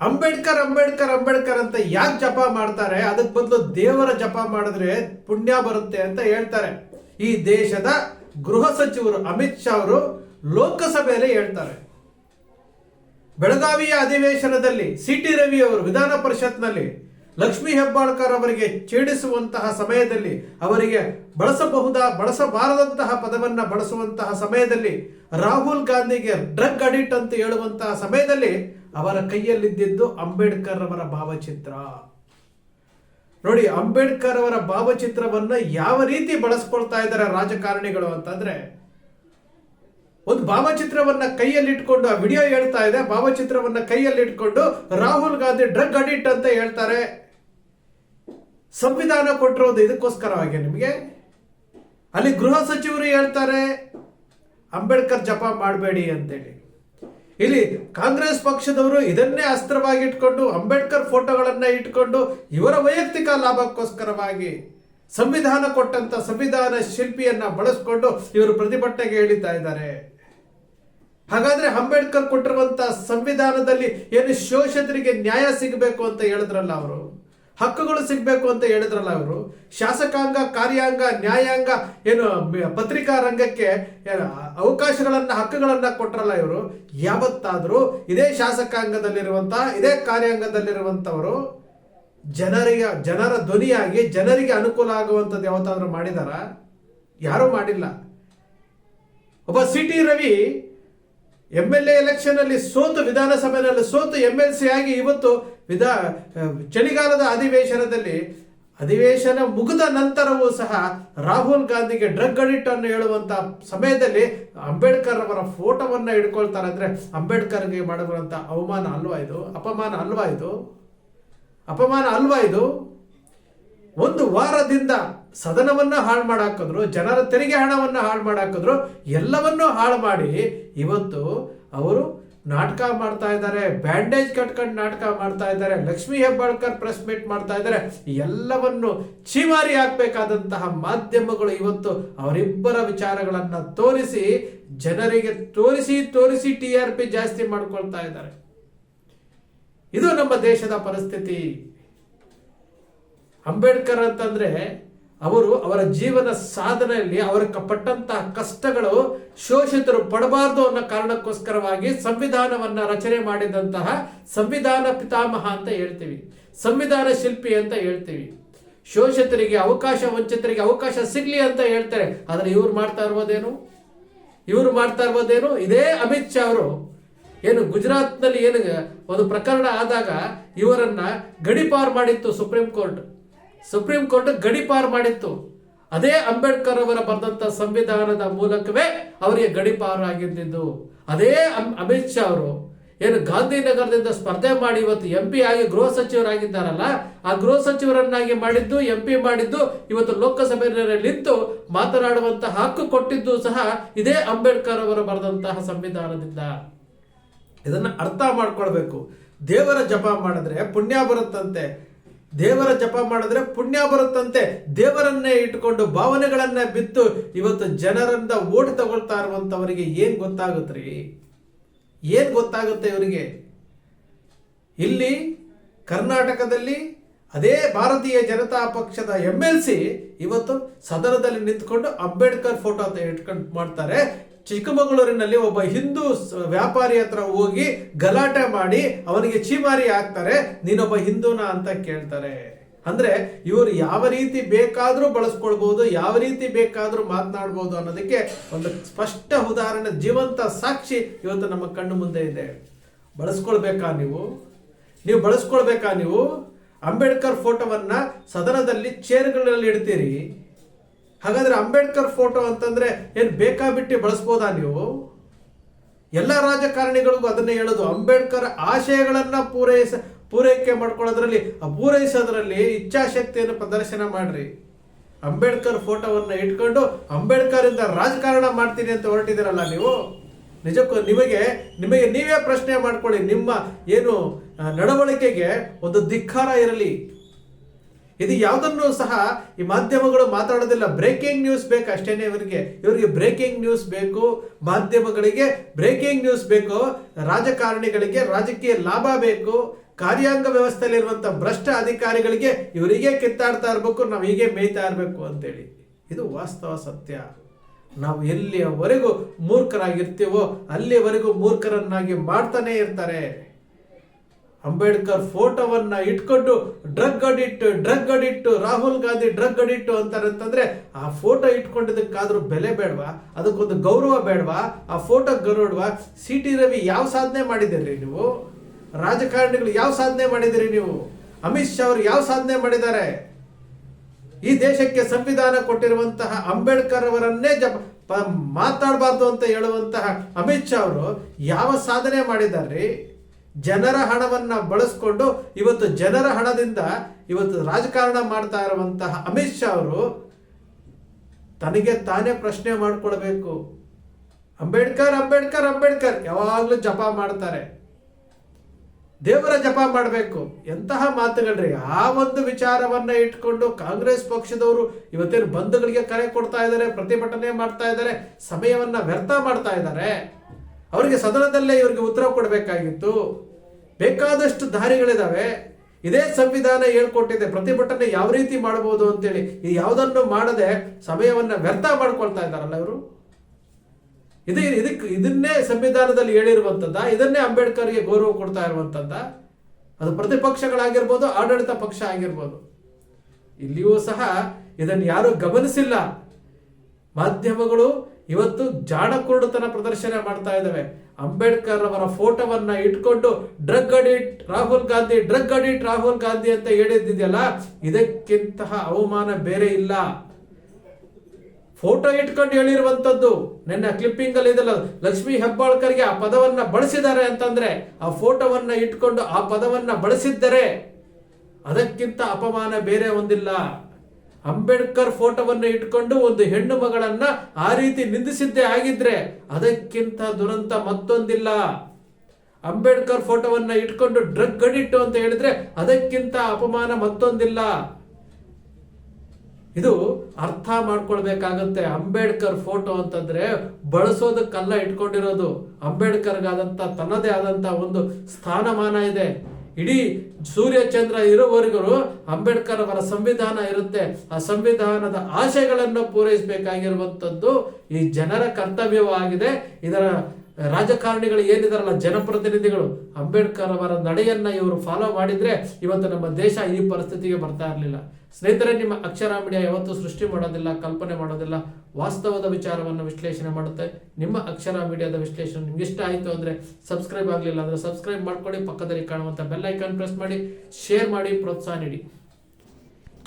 ಅಂಬೇಡ್ಕರ್ ಅಂಬೇಡ್ಕರ್ ಅಂಬೇಡ್ಕರ್ ಅಂತ ಯಾಕೆ ಜಪ ಮಾಡ್ತಾರೆ? ಅದಕ್ಕೆ ಬದಲು ದೇವರ ಜಪ ಮಾಡಿದ್ರೆ ಪುಣ್ಯ ಬರುತ್ತೆ ಅಂತ ಹೇಳ್ತಾರೆ. ಈ ದೇಶದ ಗೃಹ ಸಚಿವರು ಅಮಿತ್ ಶಾ ಅವರು ಲೋಕಸಭೆಯಲ್ಲಿ ಹೇಳ್ತಾರೆ. ಬೆಳಗಾವಿಯ ಅಧಿವೇಶನದಲ್ಲಿ ಸಿ ಟಿ ರವಿ ಅವರು ವಿಧಾನ ಪರಿಷತ್ನಲ್ಲಿ ಲಕ್ಷ್ಮೀ ಹೆಬ್ಬಾಳ್ಕರ್ ಅವರಿಗೆ ಛೇಡಿಸುವಂತಹ ಸಮಯದಲ್ಲಿ ಅವರಿಗೆ ಬಳಸಬಹುದ, ಬಳಸಬಾರದಂತಹ ಪದವನ್ನ ಬಳಸುವಂತಹ ಸಮಯದಲ್ಲಿ ರಾಹುಲ್ ಗಾಂಧಿಗೆ ಡ್ರಗ್ ಅಡಿಟ್ ಅಂತ ಹೇಳುವಂತಹ ಸಮಯದಲ್ಲಿ ಅವರ ಕೈಯಲ್ಲಿದ್ದಿದ್ದು ಅಂಬೇಡ್ಕರ್ ಅವರ ಭಾವಚಿತ್ರ. ನೋಡಿ, ಅಂಬೇಡ್ಕರ್ ಅವರ ಭಾವಚಿತ್ರವನ್ನ ಯಾವ ರೀತಿ ಬಳಸ್ಕೊಳ್ತಾ ಇದ್ದಾರೆ ರಾಜಕಾರಣಿಗಳು ಅಂತಂದ್ರೆ ಒಂದು ಭಾವಚಿತ್ರವನ್ನ ಕೈಯಲ್ಲಿ ಇಟ್ಕೊಂಡು ಆ ವಿಡಿಯೋ ಹೇಳ್ತಾ ಇದೆ. ಭಾವಚಿತ್ರವನ್ನ ಕೈಯಲ್ಲಿ ಇಟ್ಕೊಂಡು ರಾಹುಲ್ ಗಾಂಧಿ ಡ್ರಗ್ ಅಡಿಕ್ಟ್ ಅಂತ ಹೇಳ್ತಾರೆ. ಸಂವಿಧಾನ ಕೊಟ್ಟಿರೋದು ಇದಕ್ಕೋಸ್ಕರವಾಗಿ ನಿಮಗೆ. ಅಲ್ಲಿ ಗೃಹ ಸಚಿವರು ಹೇಳ್ತಾರೆ, ಅಂಬೇಡ್ಕರ್ ಜಪ ಮಾಡಬೇಡಿ ಅಂತೇಳಿ. ಇಲ್ಲಿ ಕಾಂಗ್ರೆಸ್ ಪಕ್ಷದವರು ಇದನ್ನೇ ಅಸ್ತ್ರವಾಗಿ ಇಟ್ಕೊಂಡು ಅಂಬೇಡ್ಕರ್ ಫೋಟೋಗಳನ್ನ ಇಟ್ಕೊಂಡು ಇವರ ವೈಯಕ್ತಿಕ ಲಾಭಕ್ಕೋಸ್ಕರವಾಗಿ ಸಂವಿಧಾನ ಕೊಟ್ಟಂತ ಸಂವಿಧಾನ ಶಿಲ್ಪಿಯನ್ನ ಬಳಸ್ಕೊಂಡು ಇವರು ಪ್ರತಿಭಟನೆಗೆ ಇಳಿತಾ ಇದ್ದಾರೆ. ಹಾಗಾದ್ರೆ ಅಂಬೇಡ್ಕರ್ ಕೊಟ್ಟಿರುವಂತ ಸಂವಿಧಾನದಲ್ಲಿ ಏನು ಶೋಷಿತರಿಗೆ ನ್ಯಾಯ ಸಿಗಬೇಕು ಅಂತ ಹೇಳಿದ್ರಲ್ಲ ಅವರು? ಹಕ್ಕುಗಳು ಸಿಗಬೇಕು ಅಂತ ಹೇಳಿದ್ರಲ್ಲ ಅವರು? ಶಾಸಕಾಂಗ, ಕಾರ್ಯಾಂಗ, ನ್ಯಾಯಾಂಗ, ಏನು ಪತ್ರಿಕಾ ರಂಗಕ್ಕೆ ಅವಕಾಶಗಳನ್ನು, ಹಕ್ಕುಗಳನ್ನ ಕೊಟ್ಟರಲ್ಲ ಇವರು? ಯಾವತ್ತಾದರೂ ಇದೇ ಶಾಸಕಾಂಗದಲ್ಲಿರುವಂತ, ಇದೇ ಕಾರ್ಯಾಂಗದಲ್ಲಿರುವಂತವರು ಜನರಿಗೆ, ಜನರ ಧ್ವನಿಯಾಗಿ ಜನರಿಗೆ ಅನುಕೂಲ ಆಗುವಂಥದ್ದು ಯಾವತ್ತಾದ್ರೂ ಮಾಡಿದಾರ? ಯಾರೂ ಮಾಡಿಲ್ಲ. ಒಬ್ಬ C T Ravi M L A election ಅಲ್ಲಿ ಸೋತು, ವಿಧಾನಸಭೆಯಲ್ಲಿ ಸೋತು ಎಂ ಎಲ್ ಸಿ ಆಗಿ ಇವತ್ತು ವಿಧಾ ಚಳಿಗಾಲದ ಅಧಿವೇಶನದಲ್ಲಿ, ಅಧಿವೇಶನ ಮುಗಿದ ನಂತರವೂ ಸಹ ರಾಹುಲ್ ಗಾಂಧಿಗೆ ಡ್ರಗ್ ಅಡಿಟ್ ಅನ್ನು ಹೇಳುವಂತ ಸಮಯದಲ್ಲಿ ಅಂಬೇಡ್ಕರ್ ಅವರ ಫೋಟೋವನ್ನ ಹಿಡ್ಕೊಳ್ತಾರೆ ಅಂದ್ರೆ ಅಂಬೇಡ್ಕರ್ಗೆ ಮಾಡಿರುವಂತ ಅವಮಾನ ಅಲ್ವಾ ಇದು? ಅಪಮಾನ ಅಲ್ವಾ ಇದು? ಅಪಮಾನ ಅಲ್ವಾ ಇದು? ಒಂದು ವಾರದಿಂದ ಸದನವನ್ನ ಹಾಳು ಮಾಡಾಕಿದ್ರು, ಜನರ ತೆರಿಗೆ ಹಣವನ್ನ ಹಾಳು ಮಾಡಾಕಿದ್ರು, ಎಲ್ಲವನ್ನೂ ಹಾಳು ಮಾಡಿ ಇವತ್ತು ಅವರು ನಾಟಕ ಮಾಡ್ತಾ ಇದ್ದಾರೆ, ಬ್ಯಾಂಡೇಜ್ ಕಟ್ಕೊಂಡು ನಾಟಕ ಮಾಡ್ತಾ ಇದ್ದಾರೆ, ಲಕ್ಷ್ಮೀ ಹೆಬ್ಬಾಳ್ಕರ್ ಪ್ರೆಸ್ ಮೀಟ್ ಮಾಡ್ತಾ ಇದ್ದಾರೆ. ಎಲ್ಲವನ್ನು ಚೀಮಾರಿ ಹಾಕ್ಬೇಕಾದಂತಹ ಮಾಧ್ಯಮಗಳು ಇವತ್ತು ಅವರಿಬ್ಬರ ವಿಚಾರಗಳನ್ನ ತೋರಿಸಿ, ಜನರಿಗೆ ತೋರಿಸಿ ತೋರಿಸಿ ಟಿ ಆರ್ ಪಿ ಜಾಸ್ತಿ ಮಾಡ್ಕೊಳ್ತಾ ಇದ್ದಾರೆ. ಇದು ನಮ್ಮ ದೇಶದ ಪರಿಸ್ಥಿತಿ. ಅಂಬೇಡ್ಕರ್ ಅಂತಂದ್ರೆ ಅವರು ಅವರ ಜೀವನ ಸಾಧನೆಯಲ್ಲಿ ಅವರ ಕ- ಪಟ್ಟಂತಹ ಕಷ್ಟಗಳು ಶೋಷಿತರು ಪಡಬಾರದು ಅನ್ನೋ ಕಾರಣಕ್ಕೋಸ್ಕರವಾಗಿ ಸಂವಿಧಾನವನ್ನ ರಚನೆ ಮಾಡಿದಂತಹ ಸಂವಿಧಾನ ಪಿತಾಮಹ ಅಂತ ಹೇಳ್ತೀವಿ. ಸಂವಿಧಾನ ಶಿಲ್ಪಿ ಅಂತ ಹೇಳ್ತೀವಿ. ಶೋಷಿತರಿಗೆ ಅವಕಾಶ, ವಂಚಿತರಿಗೆ ಅವಕಾಶ ಸಿಗ್ಲಿ ಅಂತ ಹೇಳ್ತಾರೆ. ಆದರೆ ಇವ್ರು ಮಾಡ್ತಾ ಇರ್ಬೋದೇನು? ಇವರು ಮಾಡ್ತಾ ಇರ್ಬೋದೇನು? ಇದೇ ಅಮಿತ್ ಶಾ ಅವರು. ಏನು ಗುಜರಾತ್ನಲ್ಲಿ ಏನು ಒಂದು ಪ್ರಕರಣ ಆದಾಗ ಇವರನ್ನ ಗಡಿಪಾರು ಮಾಡಿತ್ತು ಸುಪ್ರೀಂ ಕೋರ್ಟ್. ಸುಪ್ರೀಂ ಕೋರ್ಟ್ ಗಡಿಪಾರು ಮಾಡಿತ್ತು. ಅದೇ ಅಂಬೇಡ್ಕರ್ ಅವರ ಬರೆದಂತ ಸಂವಿಧಾನದ ಮೂಲಕವೇ ಅವರಿಗೆ ಗಡಿಪಾರು ಆಗಿದ್ದು ಅದೇ ಅಮ್- ಅಮಿತ್ ಶಾ ಅವರು ಏನು ಗಾಂಧಿನಗರದಿಂದ ಸ್ಪರ್ಧೆ ಮಾಡಿ ಇವತ್ತು ಎಂ ಪಿ ಆಗಿ ಗೃಹ ಸಚಿವರಾಗಿದ್ದಾರಲ್ಲ, ಆ ಗೃಹ ಸಚಿವರನ್ನಾಗಿ ಮಾಡಿದ್ದು, ಎಂ ಪಿ ಮಾಡಿದ್ದು, ಇವತ್ತು ಲೋಕಸಭೆಯಲ್ಲಿ ನಿಂತು ಮಾತನಾಡುವಂತಹ ಹಕ್ಕು ಕೊಟ್ಟಿದ್ದು ಸಹ ಇದೇ ಅಂಬೇಡ್ಕರ್ ಅವರು ಬರೆದಂತಹ ಸಂವಿಧಾನದಿಂದ. ಇದನ್ನ ಅರ್ಥ ಮಾಡ್ಕೊಳ್ಬೇಕು. ದೇವರ ಜಪ ಮಾಡಿದ್ರೆ ಪುಣ್ಯ ಬರುತ್ತಂತೆ. ದೇವರ ಜಪ ಮಾಡಿದ್ರೆ ಪುಣ್ಯ ಬರುತ್ತಂತೆ. ದೇವರನ್ನೇ ಇಟ್ಕೊಂಡು ಭಾವನೆಗಳನ್ನ ಬಿತ್ತು ಇವತ್ತು ಜನರಿಂದ ಓಟ್ ತಗೊಳ್ತಾ ಇರುವಂತವರಿಗೆ ಏನ್ ಗೊತ್ತಾಗುತ್ತೆ ಏನ್ ಗೊತ್ತಾಗುತ್ತೆ ಇವರಿಗೆ? ಇಲ್ಲಿ ಕರ್ನಾಟಕದಲ್ಲಿ ಅದೇ ಭಾರತೀಯ ಜನತಾ ಪಕ್ಷದ ಎಂ ಎಲ್ ಸಿ ಇವತ್ತು ಸದನದಲ್ಲಿ ನಿಂತ್ಕೊಂಡು ಅಂಬೇಡ್ಕರ್ ಫೋಟೋ ಇಟ್ಕೊಂಡು ಮಾಡ್ತಾರೆ. ಚಿಕ್ಕಮಗಳೂರಿನಲ್ಲಿ ಒಬ್ಬ ಹಿಂದೂ ವ್ಯಾಪಾರಿ ಹತ್ರ ಹೋಗಿ ಗಲಾಟೆ ಮಾಡಿ ಅವನಿಗೆ ಚೀಮಾರಿ ಹಾಕ್ತಾರೆ, ನೀನೊಬ್ಬ ಹಿಂದೂನ ಅಂತ ಕೇಳ್ತಾರೆ. ಅಂದ್ರೆ ಇವರು ಯಾವ ರೀತಿ ಬೇಕಾದರೂ ಬಳಸ್ಕೊಳ್ಬಹುದು ಯಾವ ರೀತಿ ಬೇಕಾದರೂ ಮಾತನಾಡ್ಬೋದು ಅನ್ನೋದಕ್ಕೆ ಒಂದು ಸ್ಪಷ್ಟ ಉದಾಹರಣೆ, ಜೀವಂತ ಸಾಕ್ಷಿ ಇವತ್ತು ನಮ್ಮ ಕಣ್ಣು ಮುಂದೆ ಇದೆ. ಬಳಸ್ಕೊಳ್ಬೇಕಾ ನೀವು? ನೀವು ಬಳಸ್ಕೊಳ್ಬೇಕಾ ನೀವು? ಅಂಬೇಡ್ಕರ್ ಫೋಟೋವನ್ನ ಸದನದಲ್ಲಿ ಚೇರ್ಗಳಲ್ಲಿ ಇಡ್ತೀರಿ. ಹಾಗಾದ್ರೆ ಅಂಬೇಡ್ಕರ್ ಫೋಟೋ ಅಂತಂದ್ರೆ ಏನು ಬೇಕಾಬಿಟ್ಟು ಬಳಸ್ಬೋದಾ ನೀವು? ಎಲ್ಲ ರಾಜಕಾರಣಿಗಳಿಗೂ ಅದನ್ನೇ ಹೇಳೋದು. ಅಂಬೇಡ್ಕರ್ ಆಶಯಗಳನ್ನ ಪೂರೈಸ, ಪೂರೈಕೆ ಮಾಡ್ಕೊಳ್ಳೋದ್ರಲ್ಲಿ, ಆ ಪೂರೈಸೋದ್ರಲ್ಲಿ ಇಚ್ಛಾಶಕ್ತಿಯನ್ನು ಪ್ರದರ್ಶನ ಮಾಡ್ರಿ. ಅಂಬೇಡ್ಕರ್ ಫೋಟೋವನ್ನ ಇಟ್ಕೊಂಡು ಅಂಬೇಡ್ಕರ್ ಇಂದ ರಾಜಕಾರಣ ಮಾಡ್ತೀನಿ ಅಂತ ಹೊರಟಿದ್ದೀರಲ್ಲ ನೀವು? ನಿಜಕ್ಕೂ ನಿಮಗೆ ನಿಮಗೆ ನೀವೇ ಪ್ರಶ್ನೆ ಮಾಡ್ಕೊಳ್ಳಿ. ನಿಮ್ಮ ಏನು ನಡವಳಿಕೆಗೆ ಒಂದು ಧಿಕ್ಕಾರ ಇರಲಿ. ಇದು ಯಾವುದನ್ನು ಸಹ ಈ ಮಾಧ್ಯಮಗಳು ಮಾತಾಡೋದಿಲ್ಲ. ಬ್ರೇಕಿಂಗ್ ನ್ಯೂಸ್ ಬೇಕು ಅಷ್ಟೇನೆ ಇವರಿಗೆ. ಇವರಿಗೆ ಬ್ರೇಕಿಂಗ್ ನ್ಯೂಸ್ ಬೇಕು, ಮಾಧ್ಯಮಗಳಿಗೆ ಬ್ರೇಕಿಂಗ್ ನ್ಯೂಸ್ ಬೇಕು, ರಾಜಕಾರಣಿಗಳಿಗೆ ರಾಜಕೀಯ ಲಾಭ ಬೇಕು, ಕಾರ್ಯಾಂಗ ವ್ಯವಸ್ಥೆಯಲ್ಲಿರುವಂಥ ಭ್ರಷ್ಟ ಅಧಿಕಾರಿಗಳಿಗೆ ಇವರಿಗೆ ಕಿತ್ತಾಡ್ತಾ ಇರಬೇಕು, ನಾವು ಹೀಗೆ ಮೇಯ್ತಾ ಇರಬೇಕು ಅಂತೇಳಿ. ಇದು ವಾಸ್ತವ ಸತ್ಯ. ನಾವು ಎಲ್ಲಿಯವರೆಗೂ ಮೂರ್ಖರಾಗಿರ್ತೀವೋ ಅಲ್ಲಿಯವರೆಗೂ ಮೂರ್ಖರನ್ನಾಗಿ ಮಾಡ್ತಾನೇ ಇರ್ತಾರೆ. ಅಂಬೇಡ್ಕರ್ ಫೋಟೋವನ್ನ ಇಟ್ಕೊಂಡು, ಡ್ರಗ್ ಅಡಿಟ್ ಡ್ರಗ್ ಅಡಿಟ್ ರಾಹುಲ್ ಗಾಂಧಿ ಡ್ರಗ್ ಅಡಿಟ್ ಅಂತಾರೆ ಅಂತಂದ್ರೆ ಆ ಫೋಟೋ ಇಟ್ಕೊಂಡಿದ್ದಕ್ಕಾದ್ರೂ ಬೆಲೆ ಬೇಡವಾ? ಅದಕ್ಕೊಂದು ಗೌರವ ಬೇಡವಾ? ಆ ಫೋಟೋ ಗೌರವ ಸಿ ಟಿ ರವಿ ಯಾವ ಸಾಧನೆ ಮಾಡಿದಿರಿ ನೀವು? ರಾಜಕಾರಣಿಗಳು ಯಾವ ಸಾಧನೆ ಮಾಡಿದಿರಿ ನೀವು? ಅಮಿತ್ ಶಾ ಅವರು ಯಾವ ಸಾಧನೆ ಮಾಡಿದ್ದಾರೆ? ಈ ದೇಶಕ್ಕೆ ಸಂವಿಧಾನ ಕೊಟ್ಟಿರುವಂತಹ ಅಂಬೇಡ್ಕರ್ ಅವರನ್ನೇ ಮಾತಾಡಬಾರ್ದು ಅಂತ ಹೇಳುವಂತಹ ಅಮಿತ್ ಶಾ ಅವರು ಯಾವ ಸಾಧನೆ ಮಾಡಿದ್ದಾರೆ? ಜನರ ಹಣವನ್ನ ಬಳಸ್ಕೊಂಡು ಇವತ್ತು ಜನರ ಹಣದಿಂದ ಇವತ್ತು ರಾಜಕಾರಣ ಮಾಡ್ತಾ ಇರುವಂತಹ ಅಮಿತ್ ಶಾ ಅವರು ತನಗೆ ತಾನೇ ಪ್ರಶ್ನೆ ಮಾಡ್ಕೊಳ್ಬೇಕು. ಅಂಬೇಡ್ಕರ್ ಅಂಬೇಡ್ಕರ್ ಅಂಬೇಡ್ಕರ್ ಯಾವಾಗಲೂ ಜಪ ಮಾಡ್ತಾರೆ. ದೇವರ ಜಪ ಮಾಡಬೇಕು. ಎಂತಹ ಮಾತುಗಳ್ರಿ? ಆ ಒಂದು ವಿಚಾರವನ್ನ ಇಟ್ಕೊಂಡು ಕಾಂಗ್ರೆಸ್ ಪಕ್ಷದವರು ಇವತ್ತೇನು ಬಂಧುಗಳಿಗೆ ಕರೆ ಕೊಡ್ತಾ ಇದ್ದಾರೆ, ಪ್ರತಿಭಟನೆ ಮಾಡ್ತಾ ಇದ್ದಾರೆ, ಸಮಯವನ್ನ ವ್ಯರ್ಥ ಮಾಡ್ತಾ ಇದ್ದಾರೆ. ಅವರಿಗೆ ಸದನದಲ್ಲೇ ಇವರಿಗೆ ಉತ್ತರ ಕೊಡಬೇಕಾಗಿತ್ತು. ಬೇಕಾದಷ್ಟು ದಾರಿಗಳಿದಾವೆ. ಇದೇ ಸಂವಿಧಾನ ಹೇಳ್ಕೊಟ್ಟಿದೆ. ಪ್ರತಿಭಟನೆ ಯಾವ ರೀತಿ ಮಾಡಬಹುದು ಅಂತೇಳಿ. ಈ ಯಾವುದನ್ನು ಮಾಡದೆ ಸಮಯವನ್ನ ವ್ಯರ್ಥ ಮಾಡ್ಕೊಳ್ತಾ ಇದ್ದಾರಲ್ಲ ಇವರು? ಇದು ಇದಕ್ಕೆ ಇದನ್ನೇ ಸಂವಿಧಾನದಲ್ಲಿ ಹೇಳಿರುವಂಥದ್ದ? ಇದನ್ನೇ ಅಂಬೇಡ್ಕರ್ಗೆ ಗೌರವ ಕೊಡ್ತಾ ಇರುವಂಥದ್ದ? ಅದು ಪ್ರತಿಪಕ್ಷಗಳಾಗಿರ್ಬೋದು, ಆಡಳಿತ ಪಕ್ಷ ಆಗಿರ್ಬೋದು. ಇಲ್ಲಿಯೂ ಸಹ ಇದನ್ನು ಯಾರು ಗಮನಿಸಿಲ್ಲ. ಮಾಧ್ಯಮಗಳು ಇವತ್ತು ಜಾಣಕುರುಡುತನ ಪ್ರದರ್ಶನ ಮಾಡ್ತಾ ಇದ್ದಾವೆ. ಅಂಬೇಡ್ಕರ್ ಅವರ ಫೋಟೋವನ್ನ ಇಟ್ಕೊಂಡು ಡ್ರಗ್ ಅಡಿಟ್ ರಾಹುಲ್ ಗಾಂಧಿ, ಡ್ರಗ್ ಅಡಿಟ್ ರಾಹುಲ್ ಗಾಂಧಿ ಅಂತ ಹೇಳಿದ್ದಿದೆಯಲ್ಲ, ಇದಕ್ಕಿಂತಹ ಅವಮಾನ ಬೇರೆ ಇಲ್ಲ. ಫೋಟೋ ಇಟ್ಕೊಂಡು ಹೇಳಿರುವಂತದ್ದು ನನ್ನ ಕ್ಲಿಪ್ಪಿಂಗ್ ಅಲ್ಲಿ ಇದೆಲ್ಲ, ಲಕ್ಷ್ಮಿ ಹೆಬ್ಬಾಳ್ಕರ್ಗೆ ಆ ಪದವನ್ನ ಬಳಸಿದ್ದಾರೆ ಅಂತಂದ್ರೆ ಆ ಫೋಟೋವನ್ನ ಇಟ್ಕೊಂಡು ಆ ಪದವನ್ನ ಬಳಸಿದ್ದರೆ ಅದಕ್ಕಿಂತ ಅಪಮಾನ ಬೇರೆ ಒಂದಿಲ್ಲ. ಅಂಬೇಡ್ಕರ್ ಫೋಟೋವನ್ನು ಇಟ್ಕೊಂಡು ಒಂದು ಹೆಣ್ಣು ಮಗಳನ್ನ ಆ ರೀತಿ ನಿಂದಿಸಿದ್ದೇ ಆಗಿದ್ರೆ ಅದಕ್ಕಿಂತ ದುರಂತ ಮತ್ತೊಂದಿಲ್ಲ. ಅಂಬೇಡ್ಕರ್ ಫೋಟೋವನ್ನ ಇಟ್ಕೊಂಡು ಡ್ರಗ್ ಗಡಿಟ್ಟು ಅಂತ ಹೇಳಿದ್ರೆ ಅದಕ್ಕಿಂತ ಅಪಮಾನ ಮತ್ತೊಂದಿಲ್ಲ. ಇದು ಅರ್ಥ ಮಾಡ್ಕೊಳ್ಬೇಕಾಗತ್ತೆ. ಅಂಬೇಡ್ಕರ್ ಫೋಟೋ ಅಂತಂದ್ರೆ ಬಳಸೋದಕ್ಕಲ್ಲ ಇಟ್ಕೊಂಡಿರೋದು. ಅಂಬೇಡ್ಕರ್ಗಾದಂತ ತನ್ನದೇ ಆದಂತ ಒಂದು ಸ್ಥಾನಮಾನ ಇದೆ. ಇಡೀ ಸೂರ್ಯ ಚಂದ್ರ ಇರುವವರೆಗೂ ಅಂಬೇಡ್ಕರ್ ಅವರ ಸಂವಿಧಾನ ಇರುತ್ತೆ. ಆ ಸಂವಿಧಾನದ ಆಶಯಗಳನ್ನು ಪೂರೈಸಬೇಕಾಗಿರುವಂಥದ್ದು ಈ ಜನರ ಕರ್ತವ್ಯವಾಗಿದೆ ಇದರ ರಾಜಕಾರಣಿಗಳು ಏನಿದಾರಲ್ಲ ಜನಪ್ರತಿನಿಧಿಗಳು, ಅಂಬೇಡ್ಕರ್ ಅವರ ನಡೆಯನ್ನ ಇವರು ಫಾಲೋ ಮಾಡಿದ್ರೆ ಇವತ್ತು ನಮ್ಮ ದೇಶ ಈ ಪರಿಸ್ಥಿತಿಗೆ ಬರ್ತಾ ಇರಲಿಲ್ಲ. ಸ್ನೇಹಿತರೆ, ನಿಮ್ಮ ಅಕ್ಷರ ಮೀಡಿಯಾ ಯಾವತ್ತೂ ಸೃಷ್ಟಿ ಮಾಡೋದಿಲ್ಲ, ಕಲ್ಪನೆ ಮಾಡೋದಿಲ್ಲ, ವಾಸ್ತವದ ವಿಚಾರವನ್ನು ವಿಶ್ಲೇಷಣೆ ಮಾಡುತ್ತೆ. ನಿಮ್ಮ ಅಕ್ಷರ ಮೀಡಿಯಾದ ವಿಶ್ಲೇಷಣೆ ನಿಮ್ಗೆ ಇಷ್ಟ ಆಯಿತು ಅಂದರೆ ಸಬ್ಸ್ಕ್ರೈಬ್ ಆಗಲಿಲ್ಲ ಅಂದರೆ ಸಬ್ಸ್ಕ್ರೈಬ್ ಮಾಡ್ಕೊಳ್ಳಿ, ಪಕ್ಕದಲ್ಲಿ ಕಾಣುವಂಥ ಬೆಲ್ ಐಕಾನ್ ಪ್ರೆಸ್ ಮಾಡಿ ಶೇರ್ ಮಾಡಿ, ಪ್ರೋತ್ಸಾಹ ನೀಡಿ.